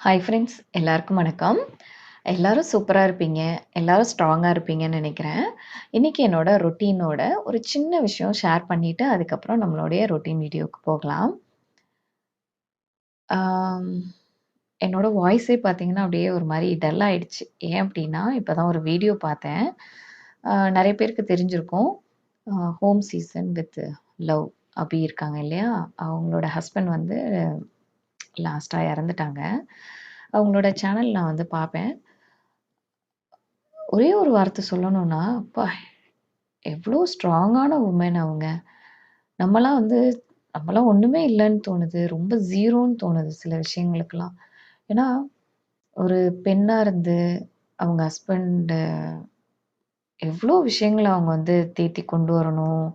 Hi friends எல்லாருக்கும் வணக்கம். எல்லாரும் சூப்பராக இருப்பீங்க. எல்லோரும் ஸ்ட்ராங்காக இருப்பீங்கன்னு நினைக்கிறேன் இன்றைக்கி என்னோடய ரொட்டீனோட ஒரு சின்ன விஷயம் ஷேர் பண்ணிவிட்டு அதுக்கப்புறம் நம்மளுடைய ரொட்டீன் வீடியோவுக்கு போகலாம். என்னோடய என்னோட வாய்ஸே பார்த்தீங்கன்னா, அப்படியே ஒரு மாதிரி டல் ஆயிடுச்சு. ஏன் அப்படின்னா இப்போ தான் ஒரு வீடியோ பார்த்தேன். நிறைய பேருக்கு தெரிஞ்சிருக்கும். ஹோம் சீசன் வித் லவ் அப்படி இருக்காங்க இல்லையா? அவங்களோட ஹஸ்பண்ட் வந்து லாஸ்ட்டா இறந்துட்டாங்க. அவங்களோட சேனல் நான் வந்து பார்ப்பேன். ஒரே ஒரு வார்த்தை சொல்லணும்னா, அப்பா! எவ்ளோ ஸ்ட்ராங்கான உமன் அவங்க. நம்மலாம் வந்து நம்மலாம் ஒண்ணுமே இல்லைன்னு தோணுது. ரொம்ப ஜீரோன்னு தோணுது சில விஷயங்களுக்கெல்லாம். ஏன்னா, ஒரு பெண்ணா இருந்து அவங்க ஹஸ்பண்ட் எவ்வளோ விஷயங்கள அவங்க வந்து தேத்தி கொண்டு வரணும்.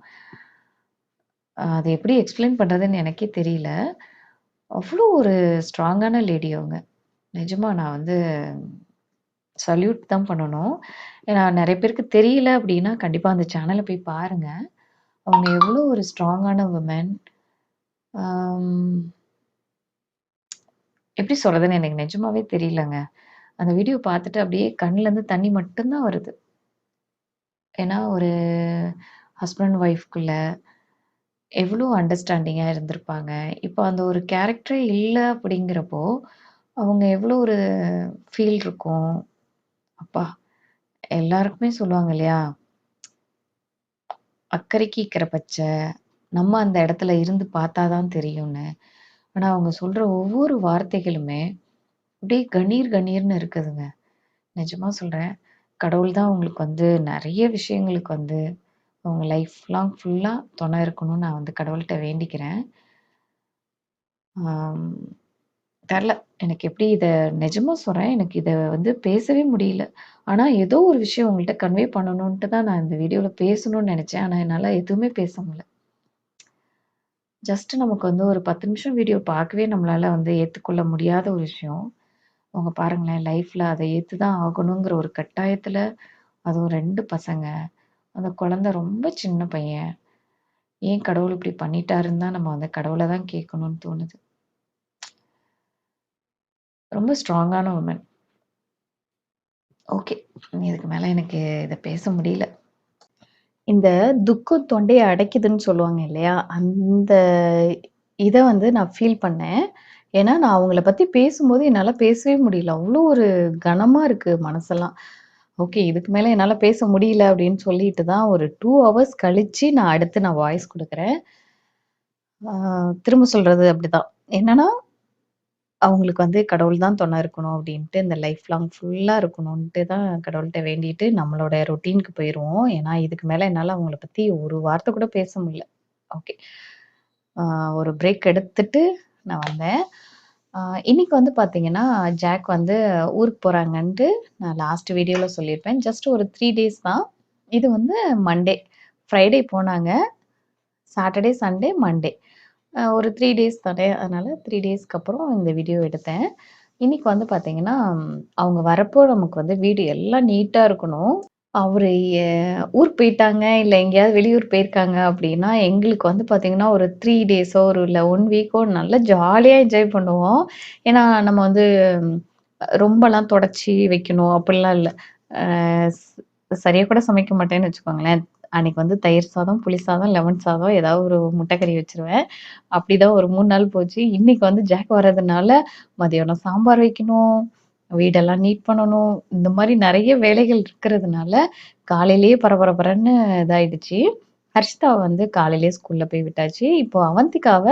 அதை எப்படி எக்ஸ்பிளைன் பண்றதுன்னு எனக்கே தெரியல. அவ்வளோ ஒரு ஸ்ட்ராங்கான லேடி அவங்க. நிஜமா நான் வந்து சல்யூட் தான் பண்ணணும். ஏன்னா நெறைய பேருக்கு தெரியல அப்டின்னா, கண்டிப்பா அந்த சேனல போய் பாருங்க. அவங்க எவ்வளோ ஒரு ஸ்ட்ராங்கான உமன் எப்படி சொல்றதுன்னு எனக்கு நிஜமாவே தெரியலங்க. அந்த வீடியோ பார்த்துட்டு அப்படியே கண்லேருந்து தண்ணி மட்டும் தான் வருது. ஏன்னா, ஒரு ஹஸ்பண்ட் ஒய்ஃப்குள்ள எவ்வளோ அண்டர்ஸ்டாண்டிங்கா இருந்திருப்பாங்க. இப்போ அந்த ஒரு கேரக்டரே இல்ல அப்படிங்கிறப்போ, அவங்க எவ்வளோ ஒரு ஃபீல் இருக்கும். அப்பா! எல்லாருக்குமே சொல்லுவாங்க இல்லையா? அக்கறைக்கு இக்கரை பச்சை. நம்ம அந்த இடத்துல இருந்து பார்த்தா தான் தெரியும்னு. ஆனா, அவங்க சொல்ற ஒவ்வொரு வார்த்தைகளுமே, அப்படியே கணீர் கணீர்னு இருக்குதுங்க. நிஜமா சொல்றேன். கடவுள் தான் அவங்களுக்கு வந்து நெறைய விஷயங்களுக்கு வந்து, அவங்க லைஃப் லாங் ஃபுல்லா துணை இருக்கணும்னு நான் வந்து கடவுள்கிட்ட வேண்டிக்கிறேன். தெரில எனக்கு எப்படி இதை நிஜமா சொல்றேன். எனக்கு இதை வந்து பேசவே முடியல. ஆனா, ஏதோ ஒரு விஷயம் உங்கள்கிட்ட கன்வே பண்ணணுன்ட்டு தான் நான் இந்த வீடியோல பேசணும்னு நினச்சேன் ஆனா, என்னால எதுவுமே பேச முடியல. ஜஸ்ட் நமக்கு வந்து ஒரு 10 நிமிஷம் வீடியோ பார்க்கவே நம்மளால வந்து ஏற்றுக்கொள்ள முடியாத ஒரு விஷயம். அவங்க பாருங்களேன், லைஃப்ல அதை ஏற்று தான் ஆகணுங்கிற ஒரு கட்டாயத்துல, அதுவும் ரெண்டு பசங்க. அந்த குழந்தை ரொம்ப சின்ன பையன். ஏன் கடவுள் இப்படி பண்ணிட்டாருன்னு தான் நம்ம வந்து கடவுளை தான் கேட்கணும்னு தோணுது. ரொம்ப ஸ்ட்ராங்கான உமன் ஓகே. இதுக்கு மேல எனக்கு இதை பேச முடியல. இந்த துக்கம் தொண்டையை அடைக்குதுன்னு சொல்லுவாங்க இல்லையா? அந்த இதை வந்து நான் ஃபீல் பண்ணேன். ஏன்னா, நான் அவங்கள பத்தி பேசும்போது என்னால பேசவே முடியல. அவ்வளோ ஒரு கனமா இருக்கு மனசெல்லாம். ஓகே. இதுக்கு மேலே என்னால் பேச முடியல அப்படின்னு சொல்லிட்டு தான் ஒரு டூ ஹவர்ஸ் கழித்து நான் அடுத்து நான் வாய்ஸ் கொடுக்குறேன் திரும்ப திரும்ப அப்படி அப்படிதான். என்னன்னா, அவங்களுக்கு வந்து கடவுள் தான் துணை இருக்கணும் அப்படின்ட்டு, இந்த லைஃப் லாங் ஃபுல்லாக இருக்கணுன்ட்டு தான் கடவுள்கிட்ட வேண்டிட்டு நம்மளோட ரொட்டீனுக்கு போயிடுவோம் ஏன்னா, இதுக்கு மேலே என்னால் அவங்கள பற்றி ஒரு வார்த்தை கூட பேச முடியல. ஓகே. ஒரு பிரேக் எடுத்துட்டு நான் வந்தேன். ஆ இன்னைக்கு வந்து பார்த்தீங்கன்னா, ஜாக் வந்து ஊருக்கு போறாங்கன்ட்டு நான் லாஸ்ட் வீடியோல சொல்லியிருப்பேன். ஜஸ்ட் ஒரு 3 டேஸ் தான். இது வந்து மண்டே. ஃப்ரைடே போனாங்க. Saturday, Sunday, Monday. அ ஒரு 3 டேஸ் தானே. அதனால 3 டேஸ்க்கு அப்புறம் இந்த வீடியோ எடுத்தேன். இன்னைக்கு வந்து பார்த்தீங்கன்னா, அவங்க வரப்போ நமக்கு வந்து வீடு எல்லாம் நீட்டா இருக்கணும். அவரு எ ஊருக்கு போயிட்டாங்க, இல்ல எங்கேயாவது வெளியூர் போயிருக்காங்க அப்படின்னா, எங்களுக்கு வந்து பார்த்தீங்கன்னா, ஒரு 3 டேஸோ ஒரு இல்ல 1 வீக்கோ நல்லா ஜாலியா என்ஜாய் பண்ணுவோம். ஏன்னா, நம்ம வந்து ரொம்பலாம் தொடச்சி வைக்கணும் அப்படிலாம் இல்ல. அ ஸ் சரியா கூட சமைக்க மாட்டேன்னு வச்சுக்கோங்களேன். அன்னைக்கு வந்து தயிர் சாதம், புளி சாதம், லெமன் சாதம் ஏதாவது ஒரு முட்டை கறி வச்சுருவேன். அப்படிதான் ஒரு 3 நாள் போச்சு. இன்னைக்கு வந்து ஜாக் வர்றதுனால மதியானம் சாம்பார் வைக்கணும், வீடெல்லாம் நீட் பண்ணணும். இந்த மாதிரி நிறைய வேலைகள் இருக்கிறதுனால, காலையிலேயே பரபரபரன்னு இதாயிடுச்சு. ஹர்ஷிதாவை வந்து காலையிலேயே ஸ்கூல்ல போய் விட்டாச்சு. இப்போ அவந்திகாவ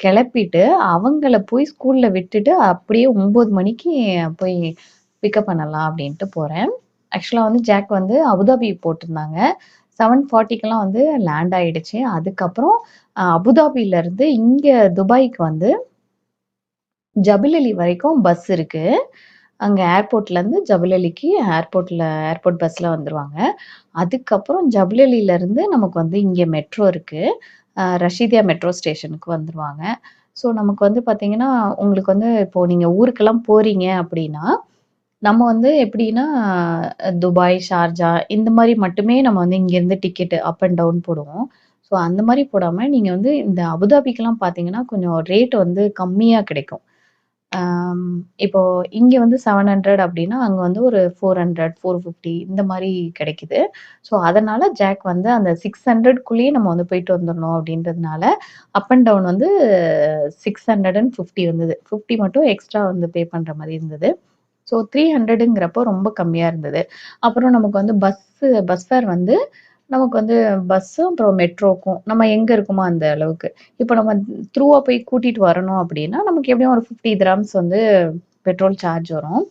கிளப்பிட்டு அவங்கள போய் ஸ்கூல்ல விட்டுட்டு, அப்படியே 9 மணிக்கு போய் பிக்கப் பண்ணலாம் அப்படின்ட்டு போறேன். ஆக்சுவலா வந்து ஜாக் வந்து அபுதாபி போட்டிருந்தாங்க. 7:40க்கெல்லாம் வந்து லேண்ட் ஆயிடுச்சு. அதுக்கப்புறம் அபுதாபில இருந்து இங்க துபாய்க்கு வந்து ஜபுலலி வரைக்கும் பஸ் இருக்கு. அங்கே ஏர்போர்ட்லேருந்து ஜபுலலிக்கு ஏர்போர்ட்டில் ஏர்போர்ட் பஸ்ஸில் வந்துடுவாங்க அதுக்கப்புறம் ஜபுலலிலேருந்து நமக்கு வந்து இங்கே மெட்ரோ இருக்குது ரஷீதியா மெட்ரோ ஸ்டேஷனுக்கு வந்துடுவாங்க ஸோ நமக்கு வந்து பார்த்தீங்கன்னா, உங்களுக்கு வந்து இப்போது நீங்கள் ஊருக்கெல்லாம் போகிறீங்க அப்படின்னா, நம்ம வந்து எப்படின்னா, துபாய், ஷார்ஜா இந்த மாதிரி மட்டுமே நம்ம வந்து இங்கேருந்து டிக்கெட்டு அப் அண்ட் டவுன் போடுவோம். ஸோ அந்த மாதிரி போடாமல் நீங்கள் வந்து இந்த அபுதாபிக்கெல்லாம் பார்த்தீங்கன்னா, கொஞ்சம் ரேட் வந்து கம்மியாக கிடைக்கும். இப்போ இங்கே வந்து 700 அப்டின்னா, அங்க வந்து ஒரு 400, 450 இந்த மாதிரி கிடைக்குது. ஸோ, அதனால ஜாக் வந்து அந்த 600க்குள்ளேயே நம்ம வந்து போயிட்டு வந்துடணும் அப்படின்றதுனால அப் அண்ட் டவுன் வந்து 650 வந்தது. 50 மட்டும் எக்ஸ்ட்ரா வந்து பே பண்ணுற மாதிரி இருந்தது. ஸோ, 300ங்கிறப்போ ரொம்ப கம்மியாக இருந்தது. அப்புறம் நமக்கு வந்து பஸ்ஸு பஸ் ஃபேர் வந்து நமக்கு வந்து பஸ்ஸும், அப்புறம் மெட்ரோக்கும் நம்ம எங்க இருக்குமோ அந்த அளவுக்கு. இப்போ நம்ம த்ரூவா போய் கூட்டிட்டு வரணும் அப்படின்னா நமக்கு எப்படியும் ஒரு ஃபிஃப்டி கிராம்ஸ் வந்து பெட்ரோல் சார்ஜ் வரும்.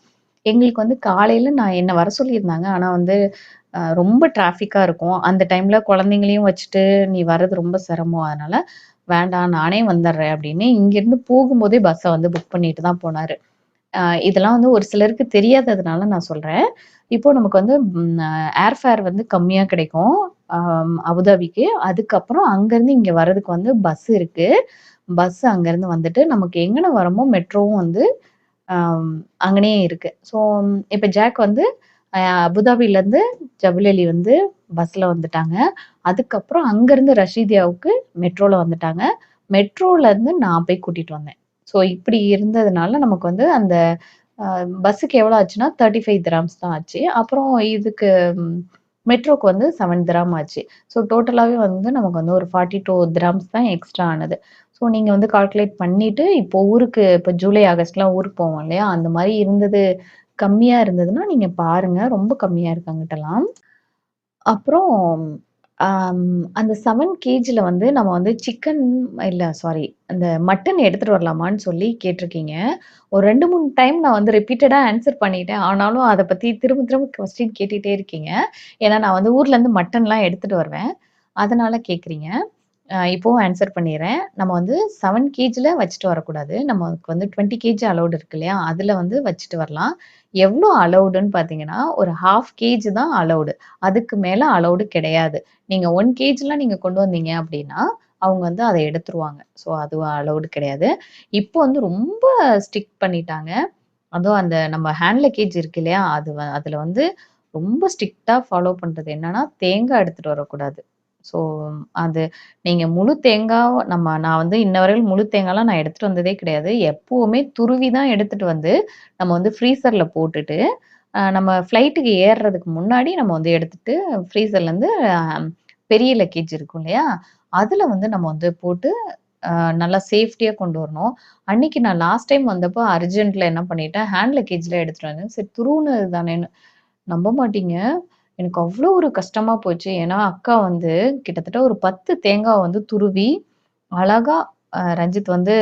எங்களுக்கு வந்து காலையில நான் என்ன வர சொல்லியிருந்தாங்க. ஆனா வந்து ரொம்ப டிராஃபிக்காக இருக்கும். அந்த டைம்ல குழந்தைங்களையும் வச்சுட்டு நீ வர்றது ரொம்ப சிரமம். அதனால வேண்டாம் நானே வந்துடுறேன் அப்படின்னு இங்கேருந்து போகும்போதே பஸ்ஸை வந்து புக் பண்ணிட்டு தான் போனாரு. இதெல்லாம் வந்து ஒரு சிலருக்கு தெரியாததுனால நான் சொல்றேன். இப்போ நமக்கு வந்து ஏர்ஃபேர் ஏர் ஃபேர் வந்து கம்மியா கிடைக்கும். அபுதாபிக்கு. அதுக்கப்புறம் அங்கேருந்து இங்க வர்றதுக்கு வந்து பஸ் இருக்கு. பஸ் அங்கேருந்து வந்துட்டு நமக்கு எங்கன வரமோ மெட்ரோவும் வந்து அங்கனே இருக்குது இருக்கு. ஸோ, இப்போ ஜாக் வந்து அபுதாபிலேருந்து அபுதாபிலருந்து ஜபுல் அலி வந்து பஸ்ல வந்துட்டாங்க. அதுக்கப்புறம் அங்கேருந்து ரஷீதியாவுக்கு மெட்ரோவில் வந்துட்டாங்க. மெட்ரோலருந்து நான் போய் கூட்டிட்டு வந்தேன். ஸோ, இப்படி இருந்ததுனால நமக்கு வந்து அந்த பஸ்ஸுக்கு எவ்வளோ ஆச்சுன்னா, தேர்ட்டி ஃபைவ் திராம்ஸ் தான் ஆச்சு. அப்புறம் இதுக்கு மெட்ரோக்கு வந்து செவன் திராம் ஆச்சு. ஸோ, டோட்டலாகவே வந்து நமக்கு வந்து ஒரு ஃபார்ட்டி டூ திராம்ஸ் தான் எக்ஸ்ட்ரா ஆனது. ஸோ, நீங்கள் வந்து கால்குலேட் பண்ணிவிட்டு இப்போ ஊருக்கு இப்போ ஜூலை, ஆகஸ்ட்லாம் ஊருக்கு போவோம் இல்லையா? அந்த மாதிரி இருந்தது கம்மியாக இருந்ததுன்னா, நீங்கள் பாருங்க. ரொம்ப கம்மியாக இருக்கு அங்கிட்டலாம். அப்புறம் அந்த 7 கேஜில வந்து நம்ம வந்து சிக்கன் இல்ல சாரி அந்த மட்டன் எடுத்துட்டு வரலாமான்னு சொல்லி கேட்டிருக்கீங்க. ஒரு 2, 3 டைம் நான் வந்து ரிப்பீட்டடா ஆன்சர் பண்ணிட்டேன். ஆனாலும் அத பத்தி திரும்ப திரும்ப கொஸ்டின் கேட்டுட்டே இருக்கீங்க. ஏன்னா நான் வந்து ஊர்லேருந்து மட்டன்லாம் எடுத்துட்டு வருவேன். அதனால கேட்குறீங்க. அ இப்பவும் பண்ணிடுறேன் பண்ணிர்றேன். நம்ம வந்து 7 கேஜில வச்சுட்டு வரக்கூடாது. நமக்கு வந்து 20 கேஜி அலவுட் இருக்கு இல்லையா? அதுல வந்து வச்சுட்டு வரலாம். எவ்வளோ அலௌடுன்னு பார்த்தீங்கன்னா, ஒரு 1/2 கேஜ் தான் அலவுடு. அதுக்கு மேலே அலவுடு கிடையாது. நீங்கள் ஒன் கேஜிலாம் நீங்கள் கொண்டு வந்தீங்க அப்படின்னா அவங்க வந்து அதை எடுத்துருவாங்க. ஸோ, அது அலவுடு கிடையாது. இப்போ வந்து ரொம்ப ஸ்டிக் பண்ணிட்டாங்க. அதுவும் அந்த நம்ம ஹேண்ட் லக்கேஜ் இருக்கு இல்லையா? அது வ வந்து ரொம்ப ஸ்ட்ரிக்டாக ஃபாலோ பண்ணுறது என்னன்னா, தேங்காய் எடுத்துகிட்டு வரக்கூடாது. ஸோ, அது நீங்கள் முழு தேங்காய் நம்ம நான் வந்து இன்ன வரையில் முழு தேங்காய்லாம் நான் எடுத்துகிட்டு வந்ததே கிடையாது. எப்போவுமே துருவி தான் எடுத்துகிட்டு வந்து, நம்ம வந்து ஃப்ரீசரில் போட்டுட்டு, நம்ம ஃப்ளைட்டுக்கு ஏறுறதுக்கு முன்னாடி நம்ம வந்து எடுத்துட்டு ஃப்ரீசர்லேருந்து பெரிய லக்கேஜ் இருக்கும் இல்லையா? அதில் வந்து நம்ம வந்து போட்டு நல்லா சேஃப்டியாக கொண்டு வரணும். அன்னைக்கு நான் லாஸ்ட் டைம் வந்தப்போ அர்ஜென்ட்டில் என்ன பண்ணிட்டேன், ஹேண்ட் லக்கேஜில் எடுத்துகிட்டு வந்தேன். சரி துருவுனது தானேன்னு. நம்ப மாட்டீங்க. எனக்கு அவ்வளோ ஒரு கஷ்டமா போச்சு. ஏன்னா, அக்கா வந்து கிட்டத்தட்ட ஒரு பத்து தேங்காய் வந்து துருவி, அழகா ரஞ்சித் வந்து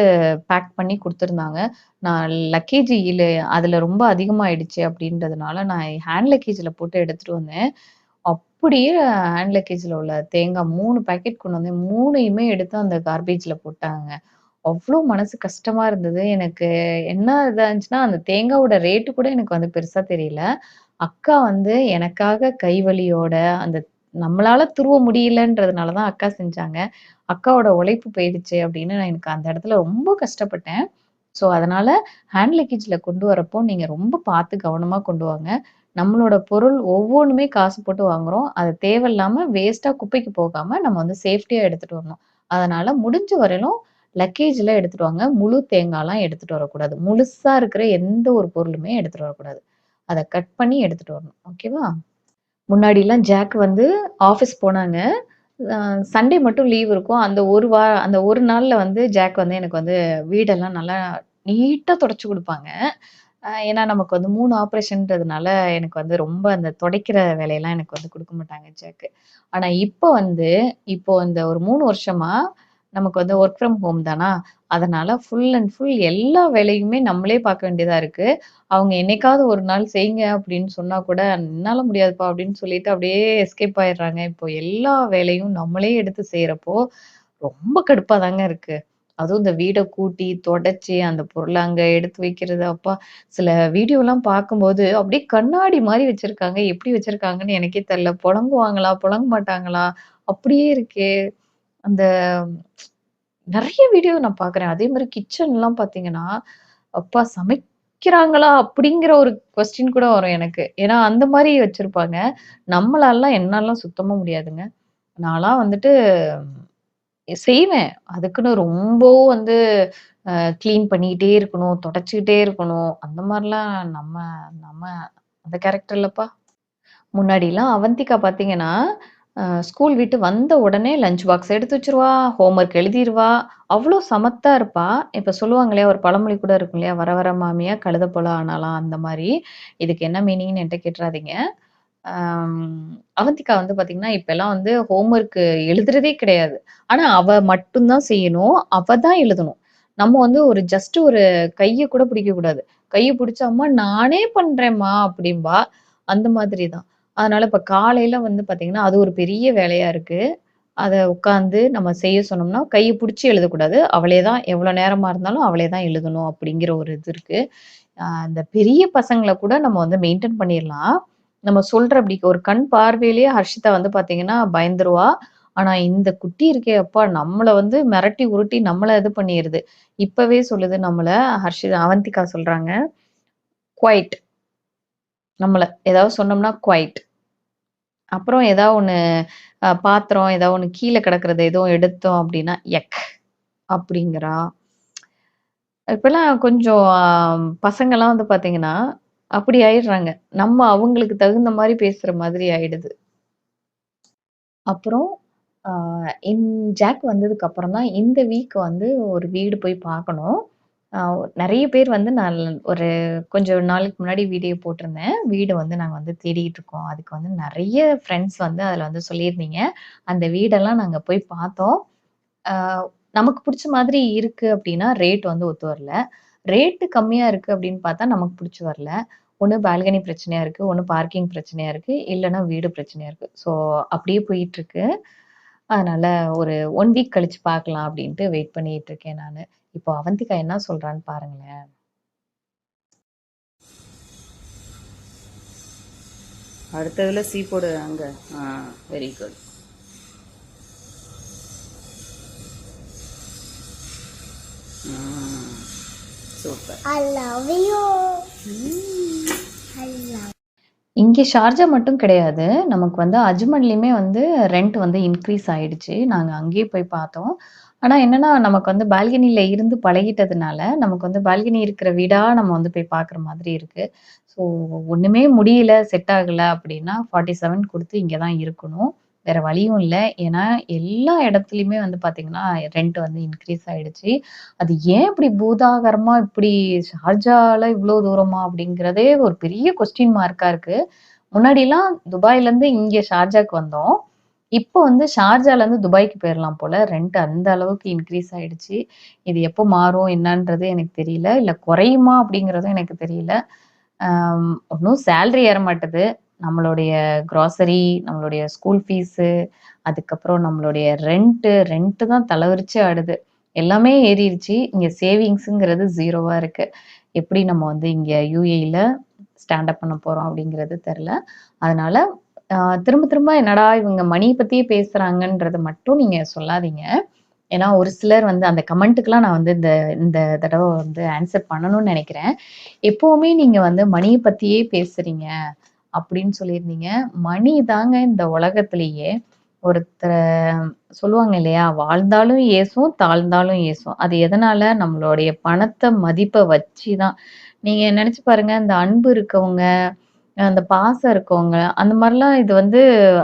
பேக் பண்ணி கொடுத்துருந்தாங்க நான் லக்கேஜ் இல்லை அதில் ரொம்ப அதிகமாகிடுச்சு அப்படின்றதுனால நான் ஹேண்ட் லக்கேஜில் போட்டு எடுத்துட்டு வந்தேன். அப்படியே ஹேண்ட் லக்கேஜில் உள்ள தேங்காய் மூணு பேக்கெட் கொண்டு வந்தேன். மூணையுமே எடுத்து அந்த கார்பேஜில் போட்டாங்க. அவ்வளோ மனசு கஷ்டமாக இருந்தது. எனக்கு என்ன இதாச்சுன்னா இருந்துச்சுன்னா, அந்த தேங்காவோட ரேட்டு கூட எனக்கு வந்து பெருசாக தெரியல. அக்கா வந்து எனக்காக கை வலியோட, அந்த நம்மளால துருவ முடியலன்றதுனால தான் அக்கா செஞ்சாங்க. அக்காவோட உழைப்பு போயிடுச்சு அப்படின்னு நான் எனக்கு அந்த இடத்துல ரொம்ப கஷ்டப்பட்டேன். ஸோ, அதனால ஹேண்ட் லக்கேஜ்ல கொண்டு வரப்போ நீங்க ரொம்ப பார்த்து கவனமா கொண்டு வாங்க. நம்மளோட பொருள் ஒவ்வொன்றுமே காசு போட்டு வாங்குறோம். அது தேவையில்லாம வேஸ்ட்டாக குப்பைக்கு போகாம நம்ம வந்து சேஃப்டியா எடுத்துட்டு வரணும். அதனால முடிஞ்ச வரையிலும் லக்கேஜில் எடுத்துட்டு வாங்க. முழு தேங்காய்லாம் எடுத்துட்டு வரக்கூடாது. முழுசா இருக்கிற எந்த ஒரு பொருளுமே எடுத்துட்டு வரக்கூடாது. அதை கட் பண்ணி எடுத்துட்டு வரணும். ஓகேவா? முன்னாடிலாம் ஜாக் வந்து ஆஃபீஸ் போனாங்க. சண்டே மட்டும் லீவ் இருக்கும். அந்த ஒரு வா அந்த ஒரு நாள்ல வந்து ஜாக் வந்து எனக்கு வந்து வீடெல்லாம் நல்லா நீட்டா தொடச்சு கொடுப்பாங்க ஏன்னா நமக்கு வந்து மூணு ஆப்ரேஷன்றதுனால எனக்கு வந்து ரொம்ப அந்த துடைக்கிற வேலையெல்லாம் எனக்கு வந்து கொடுக்க மாட்டாங்க ஜாக்கு. ஆனா இப்போ வந்து இப்போ இந்த ஒரு மூணு வருஷமா நமக்கு வந்து ஒர்க் ஃப்ரம் ஹோம் தானா, அதனால ஃபுல் அண்ட் ஃபுல் எல்லா வேலையுமே நம்மளே பார்க்க வேண்டியதா இருக்கு. அவங்க என்னைக்காவது ஒரு நாள் செய்யுங்க அப்படின்னு சொன்னா கூட, "என்னால முடியாதுப்பா" அப்படின்னு சொல்லிட்டு அப்படியே எஸ்கேப் ஆயிடுறாங்க. இப்போ எல்லா வேலையும் நம்மளே எடுத்து செய்யறப்போ ரொம்ப கடுப்பா தாங்க இருக்கு. அதுவும் இந்த வீடை கூட்டி, தொடச்சி அந்த பொருளை அங்க எடுத்து வைக்கிறது, அப்பா! சில வீடியோலாம் பார்க்கும்போது அப்படியே கண்ணாடி மாதிரி வச்சிருக்காங்க. எப்படி வச்சிருக்காங்கன்னு எனக்கே தெரியல. புழங்குவாங்களா புழங்க மாட்டாங்களா? அப்படியே இருக்கே! அந்த நிறைய வீடியோ நான் பார்க்குறேன். அதே மாதிரி கிச்சன்லாம் பார்த்தீங்கன்னா, அப்பா! சமைக்கிறாங்களா? அப்படிங்கிற ஒரு கொஸ்டின் கூட வரும் எனக்கு. ஏன்னா, அந்த மாதிரி வச்சுருப்பாங்க நம்மளாலாம் என்னெல்லாம் சுத்தமாக முடியாதுங்க. நான்லாம் வந்துட்டு செய்வேன். அதுக்குன்னு ரொம்பவும் வந்து க்ளீன் பண்ணிக்கிட்டே இருக்கணும், தொடச்சிக்கிட்டே இருக்கணும். அந்த மாதிரிலாம் நம்ம நம்ம அந்த கேரக்டர் இல்லைப்பா முன்னாடிலாம் அவந்திகா பார்த்தீங்கன்னா, ஸ்கூல் விட்டு வந்த உடனே லஞ்ச் பாக்ஸ் எடுத்து வச்சிருவா ஹோம் ஒர்க் எழுதிருவா. அவ்ளோ சமத்தா இருப்பா. இப்ப சொல்லுவாங்க இல்லையா, ஒரு பழமொழி கூட இருக்கும் இல்லையா, "வர வர மாமியா கழுத போல ஆனாளாம்" அந்த மாரி. இதுக்கு என்ன மீனிங்ன்னு என்ட்ட கேட்டுறாதீங்க. அம் அவந்திகா வந்து பார்த்தீங்கன்னா, இப்பலாம் வந்து ஹோம் எழுதுறதே கிடையாது. ஆனா, அவ மட்டும் தான் செய்யணும். அவ தான் எழுதணும். நம்ம வந்து ஒரு ஜஸ்ட் ஒரு கைய கூட பிடிக்கக்கூடாது. கைய பிடிச்சா, "அம்மா நானே பண்றேன்ம்மா" அப்படிம்பா. அந்த மாதிரி தான். அதனால இப்ப காலையில வந்து பார்த்தீங்கன்னா, அது ஒரு பெரிய வேலையா இருக்கு. அத உட்காந்து நம்ம செய்ய சொன்னோம்னா, கைய புடிச்சு எழுதக்கூடாது. அவளே தான் எவ்வளோ நேரமா இருந்தாலும் அவளே தான் எழுதணும் அப்படிங்கிற ஒரு இது இருக்கு. அ அந்த பெரிய பசங்கள கூட நம்ம வந்து மெயின்டெயின் பண்ணிர்லாம். நம்ம சொல்ற அப்படி ஒரு கண் பார்வையிலேயே ஹர்ஷிதா வந்து பார்த்தீங்கன்னா, பயந்துருவா. ஆனா இந்த குட்டி இருக்கே அப்பா! நம்மள வந்து மிரட்டி, உருட்டி நம்மள இது பண்ணிருது. இப்பவே சொல்லுது நம்மள ஹர்ஷிதா அவந்திகா சொல்றாங்க. குவைட். நம்மள ஏதாவது சொன்னோம்னா குவைட். அப்புறம் ஏதாவது ஒண்ணு பாத்திரம் ஏதாவது ஒண்ணு கீழே கிடக்கிறத எதுவும் எடுத்தோம் அப்படின்னா, எக் அப்படிங்கிறா. இப்பெல்லாம் கொஞ்சம் பசங்கள்லாம் வந்து பார்த்தீங்கன்னா, அப்படி ஆயிடுறாங்க. நம்ம அவங்களுக்கு தகுந்த மாதிரி பேசுற மாதிரி ஆயிடுது. அப்புறம் இன் ஜாக் வந்ததுக்கு அப்புறம் தான் இந்த வீக் வந்து ஒரு வீடு போய் பார்க்கணும். நிறைய நெறைய பேர் வந்து நான் ஒரு கொஞ்சம் நாளுக்கு முன்னாடி வீடியோ போட்டிருந்தேன். வீடு வந்து நாங்க வந்து தேடிட்டு இருக்கோம். அதுக்கு வந்து நெறைய ஃப்ரெண்ட்ஸ் வந்து அதில் வந்து சொல்லியிருந்தீங்க. அந்த வீடெல்லாம் நாங்க போய் பார்த்தோம். நமக்கு புடிச்ச மாதிரி இருக்கு அப்டின்னா, ரேட் வந்து ஒத்து வரல. ரேட் கம்மியா இருக்கு அப்படின்னு பார்த்தா, நமக்கு புடிச்சு வரல. ஒண்ணு பால்கனி பிரச்சனையா இருக்கு, ஒண்ணு பார்க்கிங் பிரச்சனையா இருக்கு, இல்லன்னா வீடு பிரச்சனையா இருக்கு. ஸோ அப்படியே போயிட்டுருக்கு. அதனால ஒரு 1 வீக் கழிச்சு பார்க்கலாம் அப்படின்ட்டு வெயிட் பண்ணிட்டு இருக்கேன் நானு. இப்போ அவந்திகா என்ன சொல்றான்னு பாருங்களேன். அடுத்ததுல சி போடு அங்க. ஆ very good. Super. I love you. I love இங்க ஷார்ஜா மட்டும் கிடையாது. நமக்கு வந்து அஜ்மன்லயுமே வந்து ரென்ட் வந்து இன்கிரீஸ் ஆயிடுச்சு. நாங்க அங்கேயே போய் பார்த்தோம். ஆனா என்னன்னா, நமக்கு வந்து பால்கனில இருந்து பழகிட்டதுனால, நமக்கு வந்து பால்கனி இருக்கிற வீடா நம்ம வந்து போய் பார்க்குற மாதிரி இருக்கு. ஸோ ஒண்ணுமே முடியல, செட் ஆகல அப்படின்னா 47 குடுத்து இங்க தான் இருக்கணும். வேற வழியும் இல்ல. ஏன்னா, எல்லா இடத்துலயுமே வந்து பார்த்தீங்கன்னா, ரெண்ட் வந்து இன்க்ரீஸ் ஆயிடுச்சு. அது ஏன் இப்படி பூதாகரமா இப்படி ஷார்ஜால இவ்வளோ தூரமா அப்படிங்கிறதே ஒரு பெரிய கொஸ்டின் மார்க்கா இருக்கு. முன்னாடிலாம் துபாய்லேருந்து இங்க ஷார்ஜாக்கு வந்தோம். இப்போ வந்து ஷார்ஜாலேருந்து துபாய்க்கு போயிடலாம் போல. ரெண்ட் அந்த அளவுக்கு இன்க்ரீஸ் ஆயிடுச்சு. இது எப்போ மாறும் என்னன்றது எனக்கு தெரியல. இல்லை குறையுமா அப்படிங்கிறதும் எனக்கு தெரியல. ஒன்றும் சேல்ரி ஏற மாட்டுது. நம்மளுடைய க்ராசரி நம்மளுடைய ஸ்கூல் ஃபீஸு, அதுக்கப்புறம் நம்மளுடைய ரெண்ட்டு ரெண்ட்டு தான் தலைவரிச்சு ஆடுது. எல்லாமே ஏறிடுச்சு இங்கே சேவிங்ஸுங்கிறது ஜீரோவாக இருக்கு. எப்படி நம்ம வந்து இங்கே யூஏயில் ஸ்டாண்டப் பண்ண போகிறோம் அப்படிங்கிறது தெரில அதனால திரும்ப திரும்ப என்னடா இவங்க மணியை பத்தியே பேசுறாங்கன்றது மட்டும் நீங்க சொல்லாதீங்க. ஏன்னா ஒரு சிலர் வந்து அந்த கமெண்ட்டுக்குலாம் நான் வந்து இந்த இந்த தடவை வந்து ஆன்சர் பண்ணணும்னு நினைக்கிறேன் எப்பவுமே நீங்க வந்து மணியை பத்தியே பேசுறீங்க அப்படின்னு சொல்லியிருந்தீங்க. மணி தாங்க இந்த உலகத்திலேயே ஒருத்தரை சொல்லுவாங்க இல்லையா? வாழ்ந்தாலும் ஏசும், தாழ்ந்தாலும் ஏசும். அது எதனால? நம்மளுடைய பணத்தை மதிப்பை வச்சு தான். நீங்க நினைச்சு பாருங்க, இந்த அன்பு இருக்கவங்க, அந்த பாசம் இருக்கவங்க, அந்த மாரிலாம் இது வந்து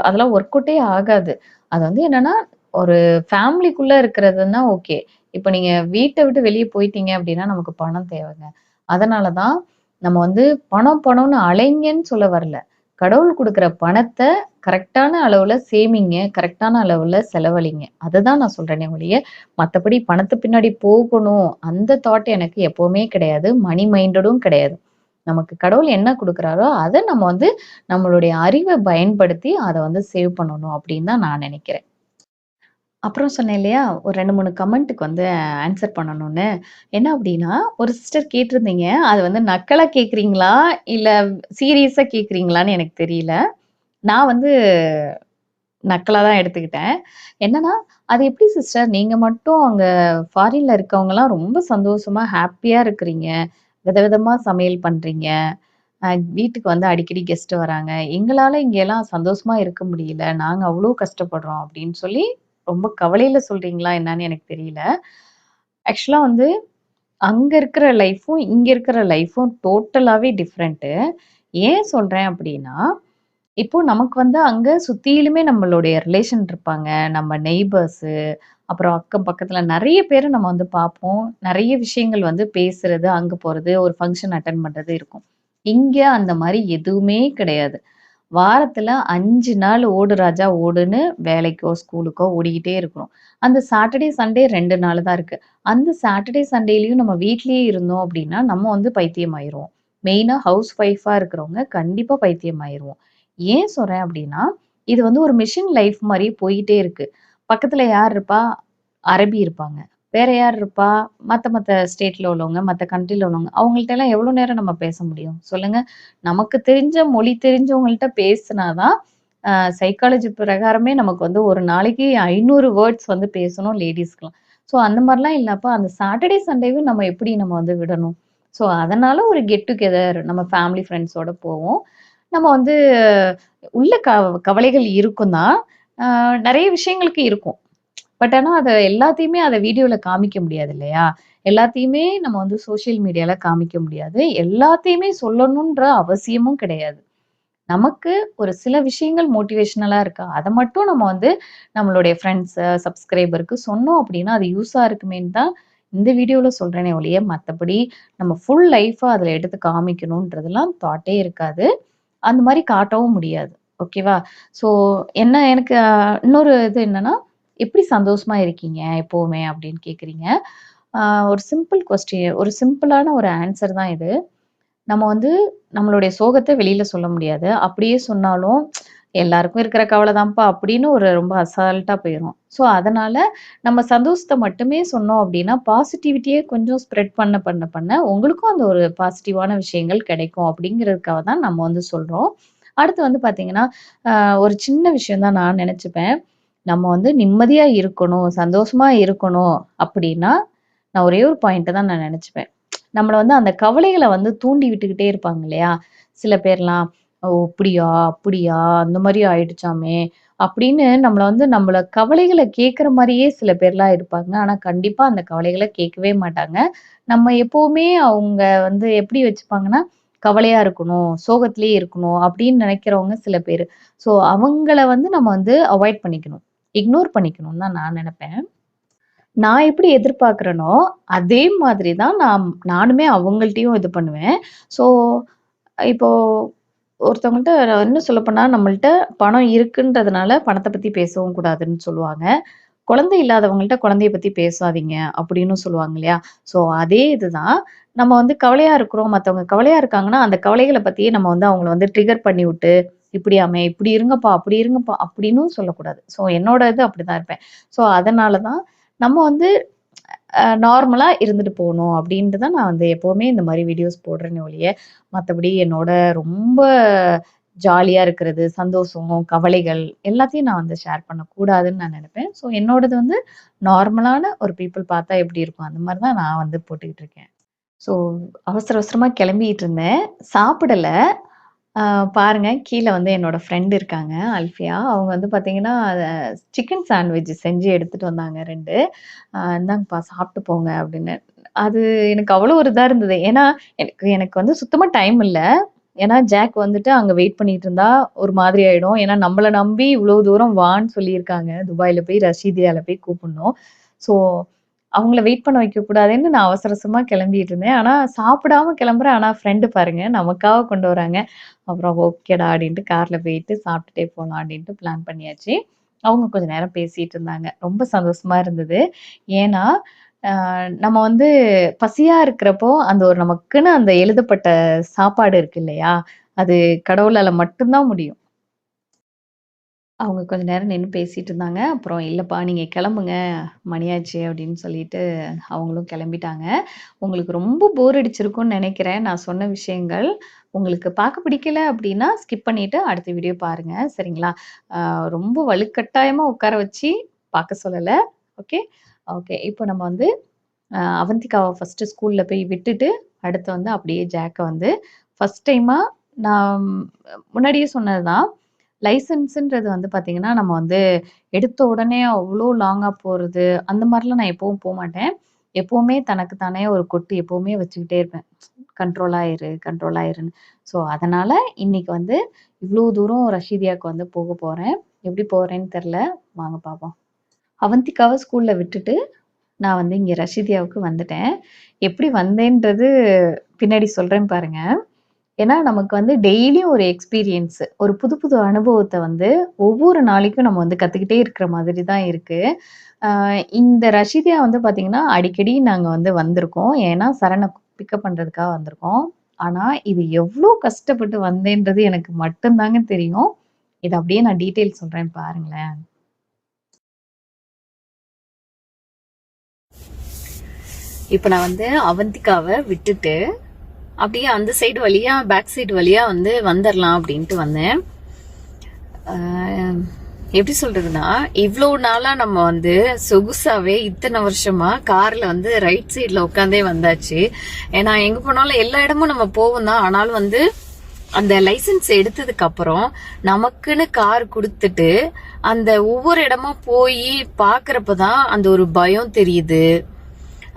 அதெல்லாம் ஒர்க் அவுட்டே ஆகாது. அது வந்து என்னன்னா, ஒரு ஃபேமிலிக்குள்ள இருக்கிறதுன்னா ஓகே. இப்ப நீங்க வீட்ட விட்டு வெளிய போயிட்டீங்க அப்படின்னா நமக்கு பணம் தேவைங்க. அதனால தான் நம்ம வந்து பணம் பணம்னு அலைங்கன்னு சொல்ல வரல. கடவுள் குடுக்குற பணத்த கரெக்ட்டான அளவுல சேமிங்க. கரெக்ட்டான அளவுல செலவழிங்க. அததான் நான் சொல்றேனே ஒழிய, மத்தபடி பணத்து பின்னாடி போகணும், அந்த தாட் எனக்கு எப்பவுமே கிடையாது. மணி மைண்டடும் கிடையாது. நமக்கு கடவுள் என்ன குடுக்குறாரோ, அதை நம்ம வந்து நம்மளுடைய அறிவை பயன்படுத்தி அதை வந்து சேவ் பண்ணணும் அப்படின்னு தான் நான் நினைக்கிறேன் அப்புறம் சொன்னேன் இல்லையா? ஒரு 2, 3 கமெண்ட்டுக்கு வந்து ஆன்சர் பண்ணணும்னு. என்ன அப்படின்னா ஒரு சிஸ்டர் கேட்டிருந்தீங்க. அது வந்து நக்கலா கேட்கிறீங்களா? இல்ல சீரியஸா கேக்குறீங்களான்னு எனக்கு தெரியல. நான் வந்து நக்கலா தான் எடுத்துக்கிட்டேன். என்னன்னா, "அது எப்படி சிஸ்டர் நீங்க மட்டும் அங்க ஃபாரின்ல இருக்கவங்கலாம் ரொம்ப சந்தோஷமா, ஹாப்பியா இருக்கிறீங்க. விதவிதமா சமையல் பண்றீங்க. வீட்டுக்கு வந்து அடிக்கடி கெஸ்ட் வராங்க. எங்களால இங்கெல்லாம் சந்தோஷமா இருக்க முடியல. நாங்க அவ்வளோ கஷ்டப்படுறோம்." அப்படின்னு சொல்லி ரொம்ப கவலையில சொல்றீங்களா என்னன்னு எனக்கு தெரியல. ஆக்சுவலா வந்து அங்க இருக்கிற லைஃப்பும், இங்க இருக்கிற லைஃப்பும் டோட்டலாவே டிஃப்ரெண்ட்டு ஏன் சொல்றேன் அப்படின்னா இப்போ நமக்கு வந்து அங்க சுற்றிலுமே நம்மளுடைய ரிலேஷன் இருப்பாங்க. நம்ம நெய்பர்ஸு, அப்புறம் அக்கம் பக்கத்துல நிறைய பேரை நம்ம வந்து பார்ப்போம். நிறைய விஷயங்கள் வந்து பேசுறது, அங்க போறது, ஒரு ஃபங்க்ஷன் அட்டன் பண்றது இருக்கும். இங்க அந்த மாதிரி எதுவுமே கிடையாது. வாரத்துல அஞ்சு நாள் ஓடு ராஜா ஓடுன்னு வேலைக்கோ, ஸ்கூலுக்கோ ஓடிக்கிட்டே இருக்கிறோம். அந்த சாட்டர்டே, சண்டே ரெண்டு நாள் தான் இருக்கு. அந்த சாட்டர்டே, சண்டேலயும் நம்ம வீட்லயே இருந்தோம் அப்படின்னா நம்ம வந்து பைத்தியம் ஆயிடுவோம் மெயினா ஹவுஸ் ஒய்ஃபா இருக்கிறவங்க கண்டிப்பா பைத்தியம் ஆயிடுவோம் ஏன் சொல்றேன் அப்படின்னா இது வந்து ஒரு மிஷின் லைஃப் மாதிரி போயிட்டே இருக்கு. பக்கத்துல யார் இருப்பா? அரபி இருப்பாங்க. வேற யார் இருப்பா? மற்ற மற்ற ஸ்டேட்ல உள்ளவங்க, மற்ற கண்ட்ரில உள்ளவங்க. அவங்கள்ட்டலாம் எவ்வளோ நேரம் நம்ம பேச முடியும்? சொல்லுங்க. நமக்கு தெரிஞ்ச மொழி தெரிஞ்சவங்கள்ட்ட பேசுனா தான், சைக்காலஜி பிரகாரமே நமக்கு வந்து ஒரு நாளைக்கு ஐநூறு வேர்ட்ஸ் வந்து பேசணும் லேடிஸ்க்குலாம் ஸோ அந்த மாதிரிலாம் இல்லப்ப அந்த சாட்டர்டே, சண்டேவும் நம்ம எப்படி நம்ம வந்து விடணும்? ஸோ அதனால ஒரு கெட் டுகெதர் நம்ம ஃபேமிலி ஃப்ரெண்ட்ஸோட போவோம். நம்ம வந்து உள்ள க கவலைகள் இருக்கும் தான். நிறைய விஷயங்களுக்கு இருக்கும். பட் ஆனால் அதை எல்லாத்தையுமே அதை வீடியோவில் காமிக்க முடியாது இல்லையா? எல்லாத்தையுமே நம்ம வந்து சோசியல் மீடியாவில் காமிக்க முடியாது. எல்லாத்தையுமே சொல்லணுன்ற அவசியமும் கிடையாது. நமக்கு ஒரு சில விஷயங்கள் மோட்டிவேஷ்னலாக இருக்கா, அதை மட்டும் நம்ம வந்து நம்மளுடைய ஃப்ரெண்ட்ஸ், சப்ஸ்கிரைபருக்கு சொன்னோம் அப்படின்னா அது யூஸாக இருக்குமேன்னு தான் இந்த வீடியோவில் சொல்கிறேனே ஒழிய, மற்றபடி நம்ம ஃபுல் லைஃப்பாக அதில் எடுத்து காமிக்கணுன்றதெல்லாம் தாட்டே இருக்காது. அந்த மாதிரி காட்டவும் முடியாது. ஓகேவா? ஸோ என்ன எனக்கு இன்னொரு இது என்னன்னா, "எப்படி சந்தோஷமா இருக்கீங்க எப்போவுமே அப்படின்னு கேட்குறீங்க. ஒரு சிம்பிள் கொஸ்டின் ஒரு சிம்பிளான ஒரு ஆன்சர் தான் இது. நம்ம வந்து நம்மளுடைய சோகத்தை வெளியில சொல்ல முடியாது. அப்படியே சொன்னாலும், "எல்லாருக்கும் இருக்கிற கவலை தான்ப்பா" அப்படின்னு ஒரு ரொம்ப அசால்ட்டா போயிடும் ஸோ அதனால நம்ம சந்தோஷத்தை மட்டுமே சொன்னோம் அப்படின்னா பாசிட்டிவிட்டியே கொஞ்சம் ஸ்ப்ரெட் பண்ண பண்ண பண்ண உங்களுக்கும் அந்த ஒரு பாசிட்டிவான விஷயங்கள் கிடைக்கும் அப்படிங்கிறதுக்காக தான் நம்ம வந்து சொல்றோம். அடுத்து வந்து பார்த்தீங்கன்னா, ஒரு சின்ன விஷயம் தான் நான் நினச்சிப்பேன் நம்ம வந்து நிம்மதியா இருக்கணும், சந்தோஷமா இருக்கணும் அப்படின்னா, நான் ஒரே ஒரு பாயிண்ட்டை தான் நான் நினச்சிப்பேன் நம்மளை வந்து அந்த கவலைகளை வந்து தூண்டி விட்டுக்கிட்டே இருப்பாங்க இல்லையா? சில பேர்லாம், "ஓ! இப்படியா? அப்படியா? அந்த மாதிரி ஆயிடுச்சாமே!" அப்படின்னு நம்மள வந்து நம்மள கவலைகளை கேட்குற மாதிரியே சில பேர்லாம் இருப்பாங்க. ஆனா கண்டிப்பா அந்த கவலைகளை கேட்கவே மாட்டாங்க. நம்ம எப்பவுமே அவங்க வந்து எப்படி வச்சுப்பாங்கன்னா, கவலையா இருக்கணும், சோகத்திலேயே இருக்கணும் அப்படின்னு நினைக்கிறவங்க சில பேர் ஸோ அவங்கள வந்து நம்ம வந்து அவாய்ட் பண்ணிக்கணும். இக்னோர் பண்ணிக்கணும்னு தான் நான் நினைப்பேன் நான் எப்படி எதிர்பார்க்குறேனோ அதே மாதிரி தான் நான் நானுமே அவங்கள்ட்டயும் இது பண்ணுவேன். ஸோ இப்போ ஒருத்தவங்கள்ட்ட இன்னும் சொல்லப்போனா, நம்மள்ட்ட பணம் இருக்குன்றதுனால பணத்தை பத்தி பேசவும் கூடாதுன்னு சொல்லுவாங்க. குழந்தை இல்லாதவங்கள்ட்ட குழந்தைய பத்தி பேசாதீங்க அப்படின்னும் சொல்லுவாங்க இல்லையா? ஸோ அதே இதுதான். நம்ம வந்து கவலையா இருக்கிறோம், மற்றவங்க கவலையா இருக்காங்கன்னா, அந்த கவலைகளை பத்தியே நம்ம வந்து அவங்கள வந்து ட்ரிகர் பண்ணிவிட்டு, "இப்படியாமே, இப்படி இருங்கப்பா, அப்படி இருங்கப்பா" அப்படின்னும் சொல்லக்கூடாது. ஸோ என்னோட இது அப்படிதான் இருப்பேன். ஸோ அதனால தான் நம்ம வந்து நார்மலாக நார்மலா இருந்துட்டு போகணும் அப்படின்ட்டு தான் நான் வந்து எப்பவுமே இந்த மாதிரி வீடியோஸ் போடுறேன்னு ஒழிய, மற்றபடி என்னோட ரொம்ப ஜாலியா இருக்கிறது, சந்தோஷம், கவலைகள் எல்லாத்தையும் நான் வந்து ஷேர் பண்ணக்கூடாதுன்னு நான் நினைப்பேன் ஸோ என்னோடது வந்து நார்மலான ஒரு பீப்புள் பார்த்தா எப்படி இருக்கும்? அந்த மாதிரி தான் நான் வந்து போட்டுக்கிட்டு இருக்கேன். ஸோ அவசர அவசரமாக கிளம்பிக்கிட்டு இருந்தேன். சாப்பிடலை பாருங்க கீழே வந்து என்னோட ஃப்ரெண்டு இருக்காங்க, அல்ஃபியா. அவங்க வந்து பார்த்தீங்கன்னா, சிக்கன் சாண்ட்விச் செஞ்சு எடுத்துட்டு வந்தாங்க ரெண்டு "இந்தாங்கப்பா சாப்பிட்டு போங்க" அப்படின்னு. அது எனக்கு அவ்வளோ ஒரு இதாக இருந்தது. ஏன்னா, எனக்கு எனக்கு வந்து சுத்தமாக டைம் இல்லை ஏன்னா ஜாக் வந்துட்டு அங்க வெயிட் பண்ணிட்டு இருந்தா ஒரு மாதிரி ஆயிடும். ஏன்னா நம்மளை நம்பி இவ்வளோ தூரம் வான்னு சொல்லியிருக்காங்க. துபாயில் போய் ரஷீதியால போய் கூப்பிடணும் ஸோ அவங்கள வெயிட் பண்ண வைக்கக்கூடாதுன்னு நான் அவசர கிளம்பிட்டு இருந்தேன். ஆனா சாப்பிடாம கிளம்புறேன் ஆனா ஃப்ரெண்டு பாருங்க நமக்காக கொண்டு வராங்க. அப்புறம் ஓகேடா அப்படின்ட்டு கார்ல போயிட்டு சாப்பிட்டுட்டே போகலாம் அப்படின்ட்டு பிளான் பண்ணியாச்சு. அவங்க கொஞ்ச நேரம் பேசிட்டு இருந்தாங்க. ரொம்ப சந்தோஷமா இருந்தது. ஏன்னா, அ நம்ம வந்து பசியா இருக்கிறப்போ, அந்த ஒரு நமக்குன்னு அந்த எழுதப்பட்ட சாப்பாடு இருக்கு இல்லையா? அது கடவுளால மட்டும் தான் முடியும். அவங்க கொஞ்ச நேரம் நின்னு பேசிட்டு இருந்தாங்க. அப்புறம் "இல்லப்பா நீங்க கிளம்புங்க மணியாச்சு" அப்படின்னு சொல்லிட்டு அவங்களும் கிளம்பிட்டாங்க உங்களுக்கு ரொம்ப போர் அடிச்சிருக்கும்னு நெனைக்கிறேன், நான் சொன்ன விஷயங்கள். உங்களுக்கு பார்க்க பிடிக்கல அப்படின்னா, ஸ்கிப் பண்ணிட்டு அடுத்த வீடியோ பாருங்க. சரிங்களா? அ ரொம்ப வலுக்கட்டாயமா உட்கார வச்சு பார்க்க சொல்லல. ஓகே? ஓகே. இப்போ நம்ம வந்து அவந்திகாவை ஃபஸ்ட்டு ஃபர்ஸ்ட்டு போய் விட்டுட்டு, அடுத்து வந்து அப்படியே ஜாக்கை வந்து ஃபர்ஸ்ட் டைமாக நான் முன்னாடியே சொன்னது தான். லைசன்ஸுன்றது வந்து பார்த்தீங்கன்னா, நம்ம வந்து எடுத்த உடனே அவ்வளோ லாங்காக போகிறது அந்த மாதிரிலாம் நான் எப்பவும் போமாட்டேன். எப்போவுமே தனக்கு தானே ஒரு கொட்டு எப்போவுமே வச்சுக்கிட்டே இருப்பேன். கண்ட்ரோல் ஆயிரு, கண்ட்ரோல் ஆயிருன்னு. ஸோ, அதனால் இன்னைக்கு வந்து இவ்வளோ தூரம் ரஷீதியாவுக்கு வந்து போக போகிறேன் எப்படி போகிறேன்னு தெரில வாங்க பார்ப்போம் அவந்திக்காவை ஸ்கூலில் விட்டுட்டு, நான் வந்து இங்கே ரஷீதியாவுக்கு வந்துட்டேன். எப்படி வந்தேன்றது பின்னாடி சொல்கிறேன் பாருங்க. ஏன்னா, நமக்கு வந்து டெய்லியும் ஒரு எக்ஸ்பீரியன்ஸு ஒரு புது புது அனுபவத்தை வந்து ஒவ்வொரு நாளைக்கும் நம்ம வந்து கற்றுக்கிட்டே இருக்கிற மாதிரி தான் இருக்குது இந்த ரஷீதியா வந்து பார்த்திங்கன்னா அடிக்கடி நாங்கள் வந்து வந்திருக்கோம். ஏன்னா, சரணை பிக்கப் பண்ணுறதுக்காக வந்திருக்கோம். ஆனால் இது எவ்வளோ கஷ்டப்பட்டு வந்தேன்றது எனக்கு மட்டும்தாங்க தெரியும். இதை அப்படியே நான் டீட்டெயில் சொல்கிறேன் பாருங்களேன். இப்போ நான் வந்து அவந்திக்காவை விட்டுட்டு, அப்படியே அந்த சைடு வழியா, பேக் சைடு வழியா வந்து வந்துடலாம் அப்படின்ட்டு வந்தேன். எப்படி சொல்றதுன்னா, இவ்வளோ நாளா நம்ம வந்து சொகுசாவே இத்தனை வருஷமா கார்ல வந்து ரைட் சைடில் உட்காந்தே வந்தாச்சு. ஏன்னா, எங்க போனாலும் எல்லா இடமும் நம்ம போவோம் தான். ஆனாலும் வந்து அந்த லைசன்ஸ் எடுத்ததுக்கு அப்புறம் நமக்குன்னு கார் கொடுத்துட்டு அந்த ஒவ்வொரு இடமா போய் பார்க்குறப்ப தான் அந்த ஒரு பயம் தெரியுது.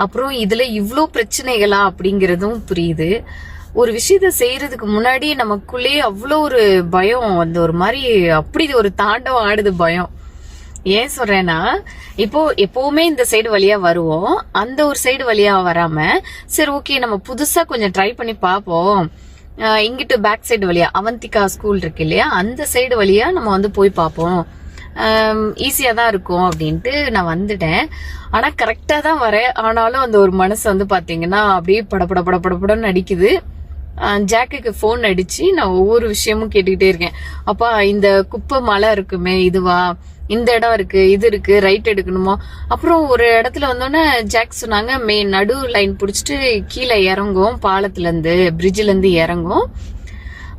அப்புறம் இதுல இவ்வளோ பிரச்சனைகளா அப்படிங்கிறதும் புரியுது. ஒரு விஷயத்த செய்யறதுக்கு முன்னாடி நமக்குள்ளேயே அவ்வளோ ஒரு பயம் அந்த ஒரு மாதிரி அப்படி ஒரு தாண்டவம் ஆடுது பயம். ஏன் சொல்றேன்னா, இப்போ எப்பவுமே இந்த சைடு வழியா வருவோம். அந்த ஒரு சைடு வழியா வராம, சரி ஓகே நம்ம புதுசா கொஞ்சம் ட்ரை பண்ணி பார்ப்போம். இங்கிட்டு பேக் சைடு வழியா அவந்திகா ஸ்கூல் இருக்கு இல்லையா? அந்த சைடு வழியா நம்ம வந்து போய் பார்ப்போம். ஈஸியாக தான் இருக்கும் அப்படின்ட்டு நான் வந்துட்டேன். ஆனால் கரெக்டாக தான் வரேன். ஆனாலும் அந்த ஒரு மனசு வந்து பார்த்தீங்கன்னா அப்படியே படபட படபடன்னு அடிக்குது. ஜாக்குக்கு ஃபோன் அடித்து நான் ஒவ்வொரு விஷயமும் கேட்டுக்கிட்டே இருக்கேன். அப்பா இந்த குப்பை மலை இருக்குமே இதுவா? இந்த இடம் இருக்கு, இது இருக்கு, ரைட் எடுக்கணுமா? அப்புறம் ஒரு இடத்துல வந்தோன்னே ஜாக் சொன்னாங்க, மே நடு லைன் பிடிச்சிட்டு கீழே இறங்கும் பாலத்துலேருந்து பிரிட்ஜிலேருந்து இறங்கும்.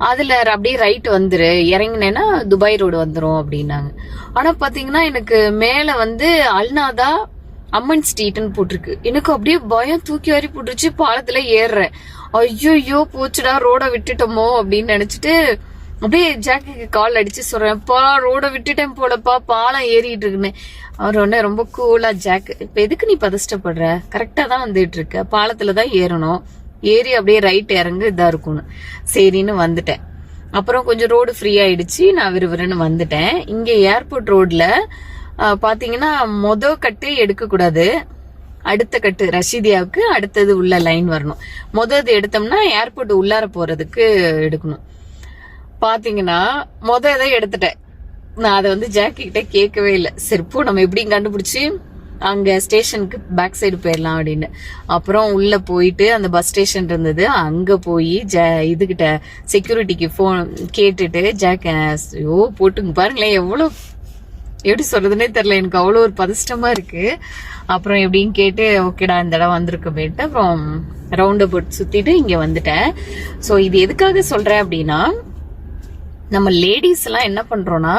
அதில் அப்படியே ரைட் வந்துரு. இறங்குனேன்னா துபாய் ரோடு வந்துடும் அப்படின்னாங்க. ஆனா பாத்தீங்கன்னா, எனக்கு மேல வந்து அல்நாதா அம்மன் ஸ்ட்ரீட்னு போட்டிருக்கு. எனக்கு அப்படியே பயம் தூக்கி வாரி போட்டுருச்சு. பாலத்துல ஏறுறேன். ஐய்யய்யோ! போச்சுடா ரோட விட்டுட்டோமோ அப்படின்னு நினைச்சிட்டு அப்படியே ஜாக்கிக்கு கால் அடிச்சு சொல்றேன். பா ரோட விட்டுட்டேன் போலப்பா பாலம் ஏறிட்டு இருக்குன்னு." அவர் உடனே ரொம்ப கூலா ஜாக், "இப்ப எதுக்கு நீ பதஷ்டப்படுற? கரெக்டா தான் வந்துட்டு இருக்க. பாலத்துல தான் ஏறணும். ஏறி அப்படியே ரைட் இறங்கு இதா இருக்கும்னு." சரின்னு வந்துட்டேன். அப்புறம் கொஞ்சம் ரோடு ஃப்ரீ ஆயிடுச்சு. நான் விறுவிறுன்னு வந்துட்டேன். இங்கே ஏர்போர்ட் ரோட்ல அ பாத்தீங்கன்னா, மொத கட்டு எடுக்கக்கூடாது அடுத்த கட்டு ரஷீதியாவுக்கு அடுத்தது உள்ள லைன் வரணும். மொதது எடுத்தோம்னா ஏர்போர்ட் உள்ளார போறதுக்கு எடுக்கணும். பாத்தீங்கன்னா, மொத இதை எடுத்துட்டேன். நான் அதை வந்து ஜாக்கி கிட்ட கேட்கவே இல்லை சரி போ நம்ம எப்படியும் கண்டுபிடிச்சி அங்கே ஸ்டேஷனுக்கு பேக் சைடு போயிடலாம் அப்படின்னு. அப்புறம் உள்ளே போயிட்டு அந்த பஸ் ஸ்டேஷன் இருந்தது. அங்கே போய் ஜ இதுகிட்ட செக்யூரிட்டிக்கு ஃபோன் கேட்டுட்டு ஜாக்க ஐயோ போட்டுங்க பாருங்களேன் எவ்வளோ எப்படி சொல்றதுன்னே தெரில எனக்கு அவ்வளோ ஒரு பதஷ்டமா இருக்கு. அப்புறம் எப்படின்னு கேட்டு ஓகேடா இந்த இடம் வந்திருக்கமேட்டு அப்புறம் ரவுண்ட் அபவுட் சுத்திட்டு இங்க வந்துட்டேன். ஸோ இது எதுக்காக சொல்றேன் அப்படின்னா, நம்ம லேடிஸ் எல்லாம் என்ன பண்றோம்னா,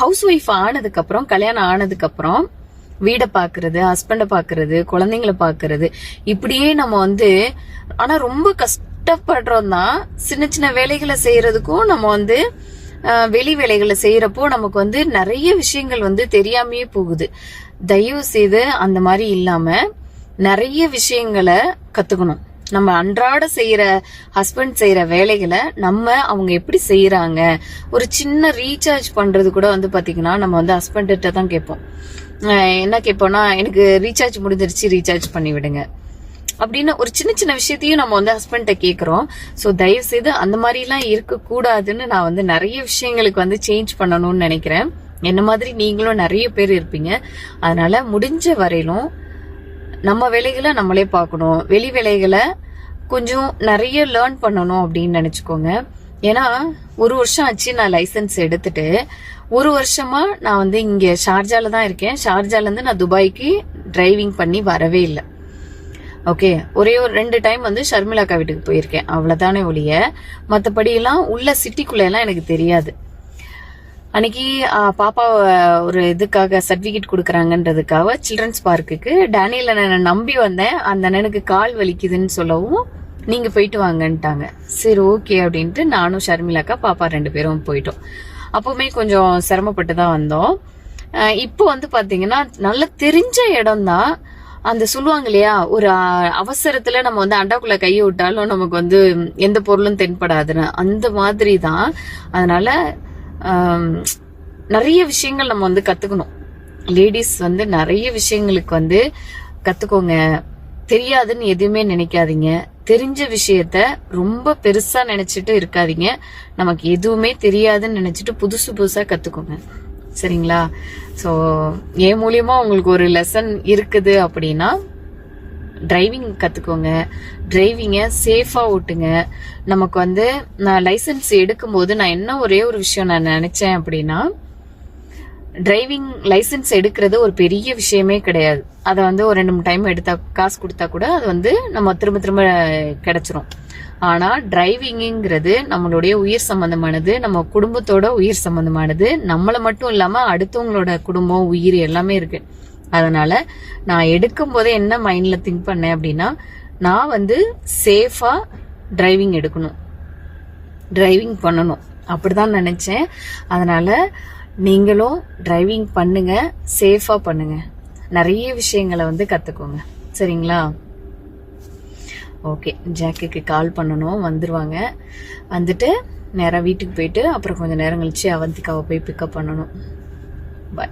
ஹவுஸ் ஒய்ஃப் ஆனதுக்கு அப்புறம் கல்யாணம் ஆனதுக்கு அப்புறம் வீடை பாக்குறது ஹஸ்பண்டை பாக்குறது குழந்தைங்கள பாக்குறது இப்படியே நம்ம வந்து ஆனா ரொம்ப கஷ்டப்படுறோம் தான் சின்ன சின்ன வேலைகளை செய்யறதுக்கும் நம்ம வந்து வெளி வேலைகளை செய்யறப்போ நமக்கு வந்து நிறைய விஷயங்கள் வந்து தெரியாமையே போகுது. தயவு செய்து அந்த மாதிரி இல்லாம நிறைய விஷயங்களை கத்துக்கணும். நம்ம அன்றாட செய்யற ஹஸ்பண்ட் செய்யற வேலைகளை நம்ம அவங்க எப்படி செய்யறாங்க ஒரு சின்ன ரீசார்ஜ் பண்றது கூட வந்து பாத்தீங்கன்னா நம்ம வந்து ஹஸ்பண்ட்கிட்ட தான் கேட்போம். என்ன கேட்போம்னா எனக்கு ரீசார்ஜ் முடிஞ்சிருச்சு ரீசார்ஜ் பண்ணி விடுங்க. அப்படின்னு ஒரு சின்ன சின்ன விஷயத்தையும் நம்ம வந்து ஹஸ்பண்ட்டை கேட்குறோம். ஸோ தயவு செய்து அந்த மாதிரிலாம் இருக்கக்கூடாதுன்னு நான் வந்து நிறைய விஷயங்களுக்கு வந்து சேஞ்ச் பண்ணணும்னு நினைக்கிறேன். என்ன மாதிரி நீங்களும் நிறைய பேர் இருப்பீங்க. அதனால முடிஞ்ச வரையிலும் நம்ம வேலைகளை நம்மளே பார்க்கணும். வெளி வேலைகளை கொஞ்சம் நிறைய லேர்ன் பண்ணணும் அப்படின்னு நினச்சிக்கோங்க. ஏன்னா ஒரு வருஷம் ஆச்சு நான் லைசென்ஸ் எடுத்துட்டு. ஒரு வருஷமா நான் வந்து இங்கே ஷார்ஜால தான் இருக்கேன். ஷார்ஜாலேருந்து நான் துபாய்க்கு டிரைவிங் பண்ணி வரவே இல்லை. ஓகே ஒரே ஒரு ரெண்டு டைம் வந்து ஷர்மிளாக்கா வீட்டுக்கு போயிருக்கேன். அவ்வளோதானே ஒழிய மற்றபடியெல்லாம் உள்ள சிட்டிக்குள்ள எல்லாம் எனக்கு தெரியாது. அன்னைக்கு பாப்பாவை பாப்பா ஒரு இதுக்காக சர்டிஃபிகேட் கொடுக்குறாங்கன்றதுக்காக சில்ட்ரன்ஸ் பார்க்குக்கு டேனியல் அண்ணனை நம்பி வந்தேன். அந்த அண்ணனுக்கு கால் வலிக்குதுன்னு சொல்லவும் நீங்கள் போயிட்டு வாங்கன்ட்டாங்க. சரி ஓகே அப்படின்ட்டு நானும் ஷர்மிளாக்கா பாப்பா ரெண்டு பேரும் போயிட்டோம். அப்போவுமே கொஞ்சம் சிரமப்பட்டு தான் வந்தோம் இப்போ வந்து பார்த்தீங்கன்னா நல்ல தெரிஞ்ச இடம் தான் அந்த சொல்லுவாங்க இல்லையா ஒரு அவசரத்தில் அவசரத்துல நம்ம வந்து அண்டாக்குள்ள கையை விட்டாலும் நமக்கு வந்து எந்த பொருளும் தென்படாதுன்னு. அந்த மாதிரி தான் அதனால நிறைய விஷயங்கள் நம்ம வந்து கத்துக்கணும். லேடிஸ் வந்து நிறைய விஷயங்களுக்கு வந்து கத்துக்கோங்க. தெரியாதுன்னு எதுவுமே நினைக்காதீங்க. தெரிஞ்ச விஷயத்த ரொம்ப பெருசா நினைச்சிட்டு இருக்காதீங்க. நமக்கு எதுவுமே தெரியாதுன்னு நினைச்சிட்டு புதுசு புதுசா கத்துக்கோங்க. சரிங்களா? ஸோ என் மூலியமா உங்களுக்கு ஒரு லெசன் இருக்குது அப்படின்னா டிரைவிங் கத்துக்கோங்க. டிரைவிங்கை சேஃபாக ஓட்டுங்க. நமக்கு வந்து நான் லைசென்ஸ் எடுக்கும்போது நான் என்ன ஒரே ஒரு விஷயம் நான் நினச்சேன் அப்படின்னா டிரைவிங் லைசென்ஸ் எடுக்கிறது ஒரு பெரிய விஷயமே கிடையாது. அதை வந்து ஒரு ரெண்டு மூணு டைம் எடுத்தா காசு கொடுத்தா கூட அது வந்து நம்ம திரும்ப திரும்ப கிடைச்சிரும். ஆனால் டிரைவிங்கிறது நம்மளுடைய உயிர் சம்பந்தமானது நம்ம குடும்பத்தோட உயிர் சம்பந்தமானது நம்மளை மட்டும் இல்லாமல் அடுத்தவங்களோட குடும்பம் உயிர் எல்லாமே இருக்கு. அதனால நான் எடுக்கும் போதே என்ன மைண்டில் திங்க் பண்ணேன் அப்படின்னா நான் வந்து சேஃபா டிரைவிங் எடுக்கணும். டிரைவிங் பண்ணணும். அப்படிதான் நினைச்சேன். அதனால நீங்களும் டிரைவிங் பண்ணுங்க சேஃபா பண்ணுங்க. நிறைய விஷயங்களை வந்து கத்துக்கோங்க. சரிங்களா? ஓகே ஜாக்கிக்கு கால் பண்ணணும். வந்துடுவாங்க வந்துட்டு நேராக வீட்டுக்கு போயிட்டு அப்புறம் கொஞ்சம் நேரம் கழிச்சு அவந்திக்காவை போய் பிக்கப் பண்ணணும். பாய்